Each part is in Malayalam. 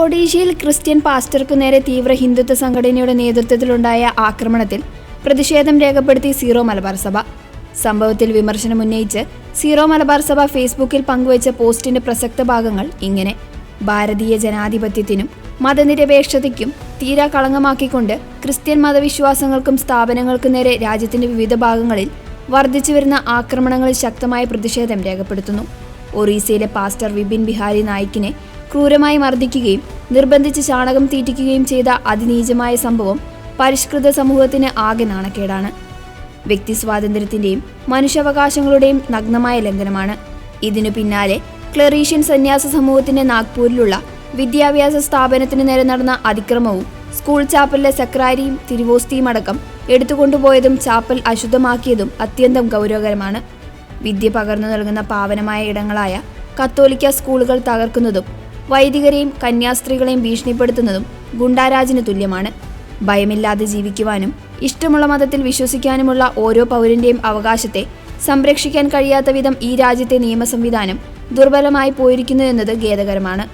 ഒഡീഷയിൽ ക്രിസ്ത്യൻ പാസ്റ്റർക്കു നേരെ തീവ്ര ഹിന്ദുത്വ സംഘടനയുടെ നേതൃത്വത്തിലുണ്ടായ ആക്രമണത്തിൽ പ്രതിഷേധം രേഖപ്പെടുത്തി സീറോ മലബാർ സഭ. സംഭവത്തിൽ വിമർശനം ഉന്നയിച്ച് സീറോ മലബാർ സഭ ഫേസ്ബുക്കിൽ പങ്കുവച്ച പോസ്റ്റിന്റെ പ്രസക്ത ഭാഗങ്ങൾ ഇങ്ങനെ. ഭാരതീയ ജനാധിപത്യത്തിനും മതനിരപേക്ഷതയ്ക്കും തീരാ കളങ്കമാക്കിക്കൊണ്ട് ക്രിസ്ത്യൻ മതവിശ്വാസങ്ങൾക്കും സ്ഥാപനങ്ങൾക്കും നേരെ രാജ്യത്തിന്റെ വിവിധ ഭാഗങ്ങളിൽ വർദ്ധിച്ചുവരുന്ന ആക്രമണങ്ങളിൽ ശക്തമായ പ്രതിഷേധം രേഖപ്പെടുത്തുന്നു. ഒറീസയിലെ പാസ്റ്റർ വിപിൻ ബിഹാരി നായിക്കിനെ ക്രൂരമായി മർദ്ദിക്കുകയും നിർബന്ധിച്ച് ചാണകം തീറ്റിക്കുകയും ചെയ്ത അതിനീചമായ സംഭവം പരിഷ്കൃത സമൂഹത്തിന് ആകെ നാണക്കേടാണ്. വ്യക്തി സ്വാതന്ത്ര്യത്തിന്റെയും മനുഷ്യാവകാശങ്ങളുടെയും നഗ്നമായ ലംഘനമാണ്. ഇതിനു പിന്നാലെ ക്ലറീഷ്യൻ സന്യാസ സമൂഹത്തിന്റെ നാഗ്പൂരിലുള്ള വിദ്യാഭ്യാസ സ്ഥാപനത്തിന് നേരെ നടന്ന അതിക്രമവും സ്കൂൾ ചാപ്പലിലെ സക്രാരിയും തിരുവോസ്തിയും അടക്കം എടുത്തുകൊണ്ടുപോയതും ചാപ്പൽ അശുദ്ധമാക്കിയതും അത്യന്തം ഗൗരവകരമാണ്. വിദ്യ പകർന്നു നൽകുന്ന പാവനമായ ഇടങ്ങളായ കത്തോലിക്ക സ്കൂളുകൾ തകർക്കുന്നതും വൈദികരെയും കന്യാസ്ത്രീകളെയും ഭീഷണിപ്പെടുത്തുന്നതും ഗുണ്ടാരാജിന് തുല്യമാണ്. ഭയമില്ലാതെ ജീവിക്കുവാനും ഇഷ്ടമുള്ള മതത്തിൽ വിശ്വസിക്കാനുമുള്ള ഓരോ പൗരന്റെയും അവകാശത്തെ സംരക്ഷിക്കാൻ കഴിയാത്ത വിധം ഈ രാജ്യത്തെ നിയമ സംവിധാനം ദുർബലമായി പോയിരിക്കുന്നു എന്നത് ഖേദകരമാണ്.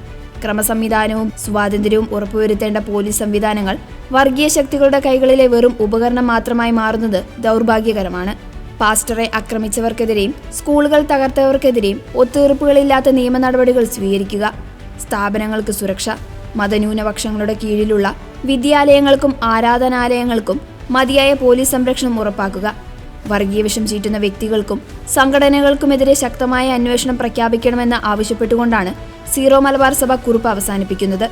ക്രമസംവിധാനവും സ്വാതന്ത്ര്യവും ഉറപ്പുവരുത്തേണ്ട പോലീസ് സംവിധാനങ്ങൾ വർഗീയ ശക്തികളുടെ കൈകളിലെ വെറും ഉപകരണം മാത്രമായി മാറുന്നത് ദൗർഭാഗ്യകരമാണ്. പാസ്റ്ററെ ആക്രമിച്ചവർക്കെതിരെയും സ്കൂളുകൾ തകർത്തവർക്കെതിരെയും ഒത്തുതീർപ്പുകളില്ലാത്ത നിയമ നടപടികൾ സ്വീകരിക്കുക സ്ഥാപനങ്ങൾക്ക് സുരക്ഷ മതന്യൂനപക്ഷങ്ങളുടെ കീഴിലുള്ള വിദ്യാലയങ്ങൾക്കും ആരാധനാലയങ്ങൾക്കും മതിയായ പോലീസ് സംരക്ഷണം ഉറപ്പാക്കുക. വർഗീയ വിഷം ചീറ്റുന്ന വ്യക്തികൾക്കും സംഘടനകൾക്കുമെതിരെ ശക്തമായ അന്വേഷണം പ്രഖ്യാപിക്കണമെന്ന് ആവശ്യപ്പെട്ടുകൊണ്ടാണ് സീറോ മലബാർ സഭ കുറിപ്പ് അവസാനിപ്പിക്കുന്നത്.